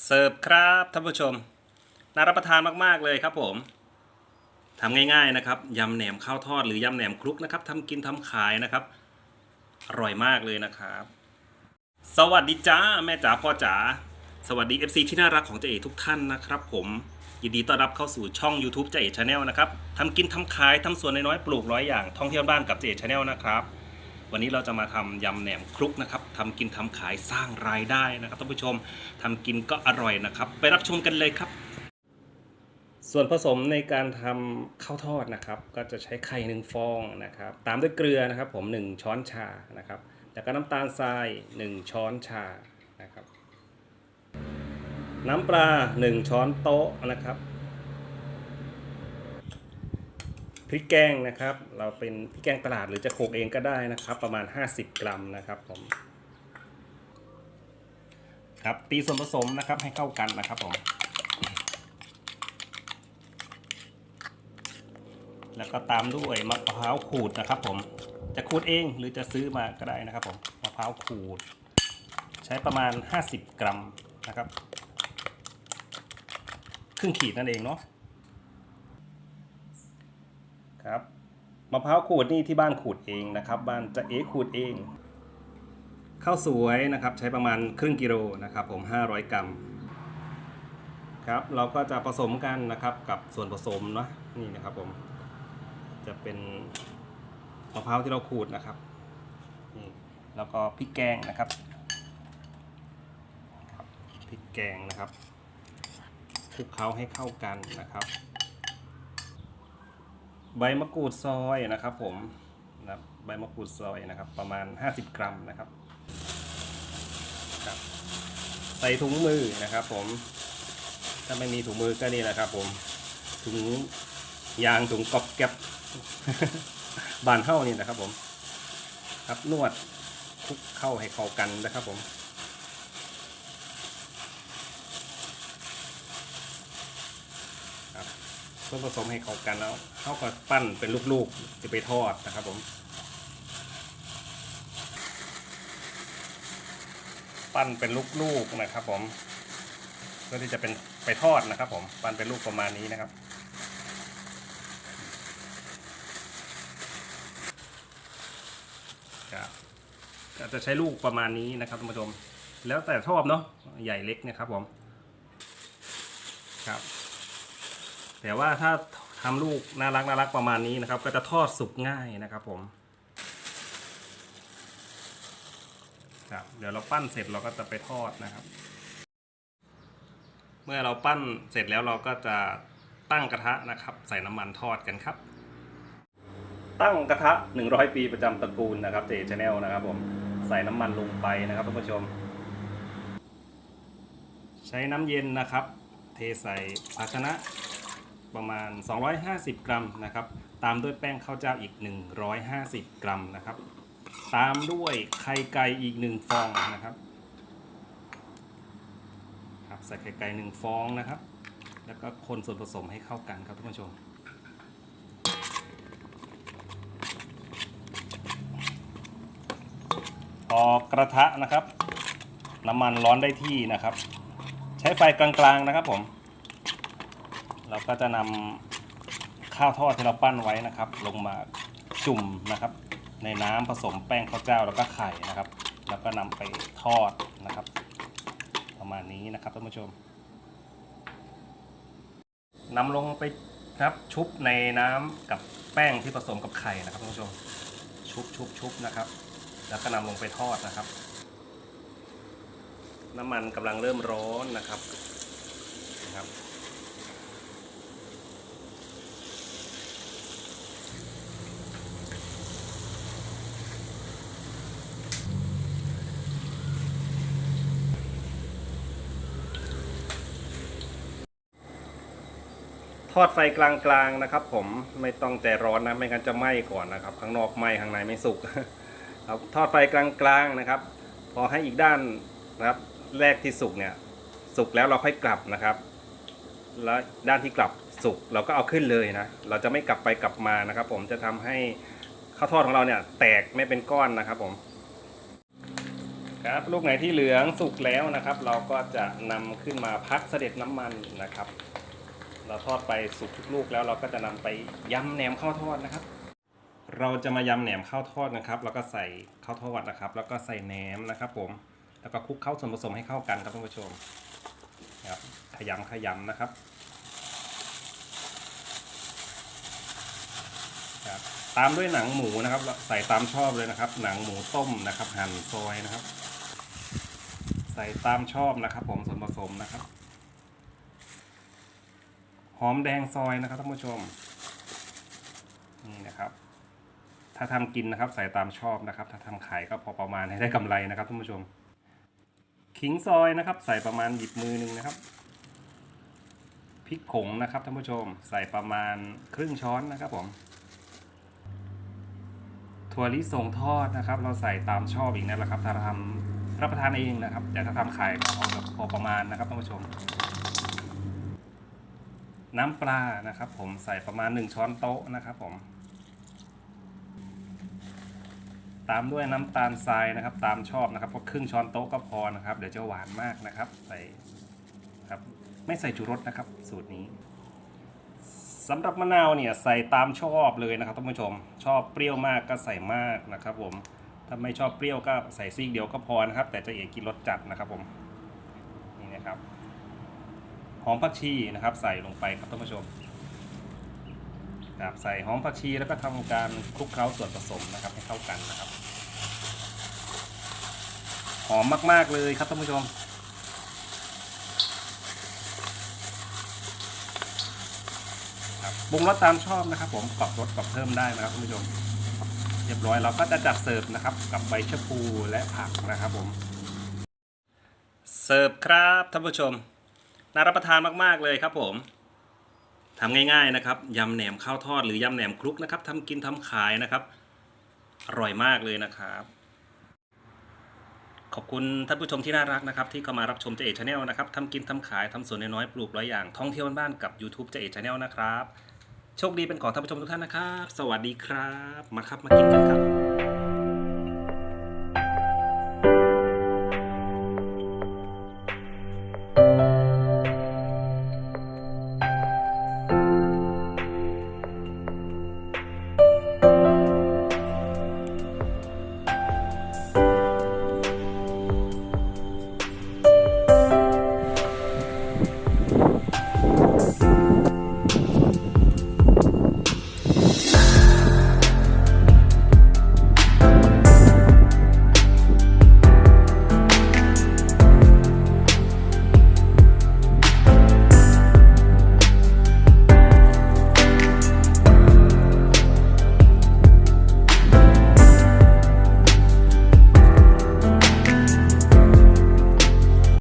เสิร์ฟครับท่านผู้ชม น่ารับประทานมาก ๆ เลยครับผมทำง่ายๆนะครับยำแหนมข้าวทอดหรือยำแหนมคลุกนะครับทำกินทำขายนะครับ อร่อยมากเลยนะครับ สวัสดีจ้าแม่จ๋าพ่อจ๋าสวัสดี FC ที่น่ารักของเจเอทุกท่านนะครับ ผมยินดีต้อนรับเข้าสู่ช่อง YouTube เจเอชาแนลนะครับทำกินทำขายทำสวนน้อยๆปลูกร้อยอย่างท่องเที่ยวบ้านกับเจเอชาแนลนะครับ วันนี้เราจะมาทำยำแหนมคลุกนะครับทำกินทำขายสร้างรายได้นะครับท่านผู้ชมทำกินก็อร่อยนะครับ ไปรับชมกันเลยครับ ส่วนผสมในการทำข้าวทอดนะครับ ก็จะใช้ไข่หนึ่งฟองนะครับ ตามด้วยเกลือนะครับ ผม 1 ช้อนชานะครับ แล้วก็น้ำตาลทราย 1 ช้อนชานะครับ น้ำปลา 1 ช้อนโต๊ะนะครับ พริกแกงนะครับ เราเป็นพริกแกงตลาดหรือจะโขลกเองก็ได้นะครับ ประมาณ 50 กรัมนะครับผมครับตีส่วนผสมนะครับให้เข้ากันนะครับผมแล้วก็ตามด้วยมะพร้าวขูดนะครับ ผมจะขูดเองหรือจะซื้อมาก็ได้นะครับ ผมมะพร้าวขูด ใช้ประมาณ 50 กรัมนะครับ ครึ่งขีดนั่นเองเนาะ ครับมะพร้าวขูดนี่ที่บ้านขูดเองนะครับ บ้านจะเอขูดเองข้าวสวยนะครับใช้ประมาณครึ่งกิโลนะครับผม 500 กรัมครับเราก็จะผสมกันนะครับกับส่วนผสมเนาะนี่นะครับผมจะเป็นมะพร้าวที่เราขูดนะครับนี่แล้วก็พริกแกงนะครับครับพริกแกงนะครับคลุกเคล้าให้เข้ากันนะครับ ใบมะกรูดซอยนะครับผมนะใบมะกรูดซอยนะครับ ประมาณ 50 กรัมนะครับครับ ใส่ถุงมือนะครับผม ถ้าไม่มีถุงมือก็นี่แหละครับผมถุงยางถุงกอบแก๊บบานเข้านี่นะครับผม ครับนวดคลุกเข้าให้เข้ากันนะครับผม ส่วนผสมให้เข้ากันแล้วเขาก็ปั้นเป็นลูกๆจะไปทอดนะครับผมปั้นเป็นลูกๆนะครับผมเพื่อที่จะเป็นไปทอดนะครับ ผมปั้นเป็นลูกประมาณนี้นะครับก็จะใช้ลูกประมาณนี้นะครับท่านผู้ชม แล้วแต่ชอบเนาะใหญ่เล็กนะครับผมครับ แต่ว่าถ้าทำลูกน่ารักน่ารักประมาณนี้นะครับ ก็จะทอดสุกง่ายนะครับผมครับเดี๋ยวเราปั้นเสร็จเราก็จะไปทอดนะครับ เมื่อเราปั้นเสร็จแล้วเราก็จะตั้งกระทะนะครับ ใส่น้ำมันทอดกันครับ ตั้งกระทะ 100 ปีประจำตระกูลนะครับเจชแนลนะครับผมใส่น้ำมันลงไปนะครับท่านผู้ชม ใช้น้ำเย็นนะครับ เทใส่ภาชนะ ประมาณ 250 กรัมนะครับ ตามด้วยแป้งข้าวเจ้าอีก 150 กรัมนะครับ ตามด้วยไข่ไก่อีก 1 ฟองนะครับครับใส่ไข่ไก่1ฟองนะครับ แล้วก็คนส่วนผสมให้เข้ากันครับท่านผู้ชมพอกระทะนะครับ น้ำมันร้อนได้ที่นะครับ ใช้ไฟกลางๆนะครับผม เราก็จะนำข้าวทอดที่เราปั้นไว้นะครับ ลงมาจุ่มนะครับ ในน้ำผสมแป้งข้าวเจ้าแล้วก็ไข่นะครับ แล้วก็นำไปทอดนะครับ ประมาณนี้นะครับท่านผู้ชมนำลงไปครับชุบในน้ำกับแป้งที่ผสมกับไข่นะครับท่านผู้ชมชุบชุบชุบนะครับ แล้วก็นำลงไปทอดนะครับ น้ำมันกำลังเริ่มร้อนนะครับนะครับ ทอดไฟกลางๆนะครับ ผมไม่ต้องใจร้อนนะไม่งั้นจะไหม้ก่อนนะครับ ข้างนอกไหม้ข้างในไม่สุกครับทอดไฟกลางๆนะครับ พอให้อีกด้านนะครับ แรกที่สุกเนี่ยสุกแล้วเราค่อยกลับนะครับ แล้วด้านที่กลับสุกเราก็เอาขึ้นเลยนะ เราจะไม่กลับไปกลับมานะครับ ผมจะทำให้ข้าวทอดของเราเนี่ย แตกไม่เป็นก้อนนะครับ ผม ครับลูกไหนที่เหลืองสุกแล้วนะครับ เราก็จะนำขึ้นมาพักเสด็จน้ำมันนะครับ เราทอดไปสุกทุกลูกแล้วเราก็จะนำไปยำแหนมข้าวทอดนะครับ เราจะมายำแหนมข้าวทอดนะครับ แล้วก็ใส่ข้าวทอดนะครับ แล้วก็ใส่แหนมนะครับ ผม แล้วก็คลุกเข้าส่วนผสมให้เข้ากันครับท่านผู้ชมครับขยำขยำนะครับครับตามด้วยหนังหมูนะครับ ใส่ตามชอบเลยนะครับ หนังหมูต้มนะครับ หั่นซอยนะครับ ใส่ตามชอบนะครับ ผมส่วนผสมนะครับ อมแดงซอยนะครับท่านผู้ชม นี่นะครับ ถ้าทำกินนะครับใส่ตามชอบนะครับ ถ้าทำขายก็พอประมาณให้ได้กำไรนะครับท่านผู้ชม ขิงซอยนะครับ ใส่ประมาณหยิบมือหนึ่งนะครับพริกผงนะครับท่านผู้ชม ใส่ประมาณครึ่งช้อนนะครับผมถั่วลิสงทอดนะครับ เราใส่ตามชอบอีกนั่นแหละครับ ถ้าทำรับประทานเองนะครับแต่ถ้าทำขายก็เอาแบบพอประมาณนะครับท่านผู้ชม น้ำปลานะครับ ผมใส่ประมาณ 1 ช้อนโต๊ะนะครับ ผม ตามด้วยน้ำตาลทรายนะครับ ตามชอบนะครับก็ครึ่งช้อนโต๊ะก็พอนะครับ เดี๋ยวจะหวานมากนะครับ ใส่ครับ ไม่ใส่ชูรสนะครับ สูตรนี้สำหรับมะนาวเนี่ยใส่ตามชอบเลยนะครับท่านผู้ชม ชอบเปรี้ยวมากก็ใส่มากนะครับ ผมถ้าไม่ชอบเปรี้ยวก็ใส่ซีกเดียวก็พอนะครับ แต่จะเอกกินรสจัดนะครับ ผมนี่นะครับ หอมผักชีนะครับใส่ลงไปครับท่านผู้ชมครับใส่หอมผักชีแล้วก็ทำการคลุกเคล้าส่วนผสมนะครับให้เข้ากันนะครับ หอมมากๆเลยครับท่านผู้ชมครับปรุงรสตามชอบนะครับ ผมปรับรสปรับเพิ่มได้นะครับคุณผู้ชม เรียบร้อยเราก็จะจัดเสิร์ฟนะครับ กับใบชะพูและผักนะครับผม เสิร์ฟครับท่านผู้ชม น่ารับประทานมากๆเลยครับผมทำง่ายๆนะครับยำแหนมข้าวทอดหรือยำแหนมคลุกนะครับทำกินทำขายนะครับอร่อยมากเลยนะครับ ขอบคุณท่านผู้ชมที่น่ารักนะครับ ที่เข้ามารับชมเจเอชาแนลนะครับทำกินทำขายทำสวนน้อยปลูกร้อยอย่างท่องเที่ยวบ้านๆกับ YouTube เจเอชาแนลนะครับ โชคดีเป็นของท่านผู้ชมทุกท่านนะครับ สวัสดีครับ มาครับมากินกันครับ